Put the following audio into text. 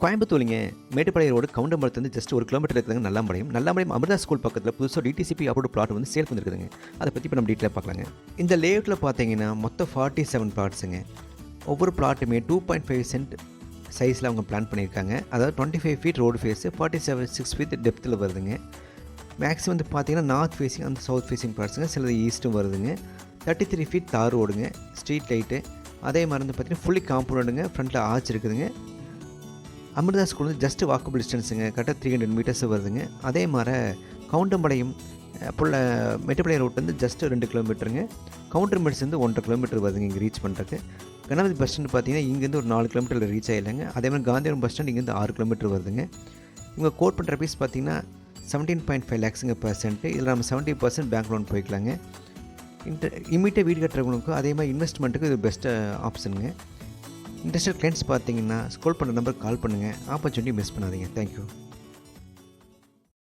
கோயம்புத்தூர்லிங்க Mettupalayam road கவுண்டம்பலத்துலேருந்து just ஒரு kilometre இருக்குதுங்க நல்லாம்பாளையம். நல்லாம்பாளையம் அமிர்தா ஸ்கூல் பக்கத்தில் புதுசாக டிடிசிபி அப்ரூவ் பிளாட் வந்து சேல் வந்துருக்குதுங்க. அதை பற்றி இப்போ நம்ம டீட்டெயில் பார்க்கலாங்க. இந்த லேஅவுட்டில் பார்த்தீங்கன்னா மொத்தம் ஃபார்ட்டி செவன் பிளாட்ஸுங்க ஒவ்வொரு பிளாட்டுமே டூ பாயிண்ட் ஃபைவ் சென்ட் சைஸில் அவங்க பிளான் பண்ணியிருக்காங்க. அதாவது twenty five feet road face forty seven six feet டெப்த்தில் வருதுங்க. மேக்ஸிமம் வந்து பார்த்தீங்கன்னா நார்த் ஃபேஸிங் அந்த சவுத் ஃபேஸிங் பிளாட்ஸுங்க சிலது ஈஸ்ட்டும் வருதுங்க. தேர்ட்டி த்ரீ ஃபீட் தார் ரோடுங்க ஸ்ட்ரீட் லைட்டு அதே மாதிரி வந்து பார்த்தீங்கன்னா ஃபுல்லி காம்பவுண்டுங்க ஃப்ரண்ட்டில் ஆர்ச் இருக்குதுங்க. அமிர்தா ஸ்கூல் வந்து ஜஸ்ட் வாக்கபிள் டிஸ்டன்ஸுங்க கரெக்டாக த்ரீ ஹண்ட்ரட் மீட்டர்ஸ் வருதுங்க. அதே மாதிரி கவுண்டம்பாளையம் புள்ள மெட்டுப்பாளையம் ரோட்லேருந்து வந்து ரெண்டு கிலோமீட்டருங்க கவுண்டர் மெட்ஸ் வந்து ஒன்றரை கிலோமீட்டர் வருதுங்க இங்கே ரீச் பண்ணுறதுக்கு கணபதி பஸ் ஸ்டாண்ட் பார்த்தீங்கன்னா இங்கேருந்து ஒரு நாலு கிலோமீட்டரில் ரீச் ஆகிடலங்க அதே மாதிரி காந்திபுரம் பஸ் ஸ்டாண்ட் இங்கேருந்து ஆறு கிலோமீட்டர் வருதுங்க. இவங்க கோட் பண்ணுற பீஸ் பார்த்தீங்கன்னா செவன்டீன் பாயிண்ட் ஃபைவ் லேக்ஸுங்க பர்சன்ட்டு இதில் நம்ம செவன்ட்டி பர்சன்ட் பேங்க் லோன் போய்க்கலாங்க. இன்ட்ர இமீடியட் வீடு கட்டுறவங்களுக்கும் அதே மாதிரி இன்வெஸ்ட்மெண்ட்டுக்கு இது பெஸ்ட்டு ஆப்ஷனுங்க இன்ட்ரெஸ்டட் கிளைண்ட்ஸ் பார்த்தீங்கன்னா ஸ்கோல் பண்ணுற நம்பருக்கு கால் பண்ணுங்கள் ஆப்பர்ச்சுனிட்டி மிஸ் பண்ணாதீங்க. தேங்க்யூ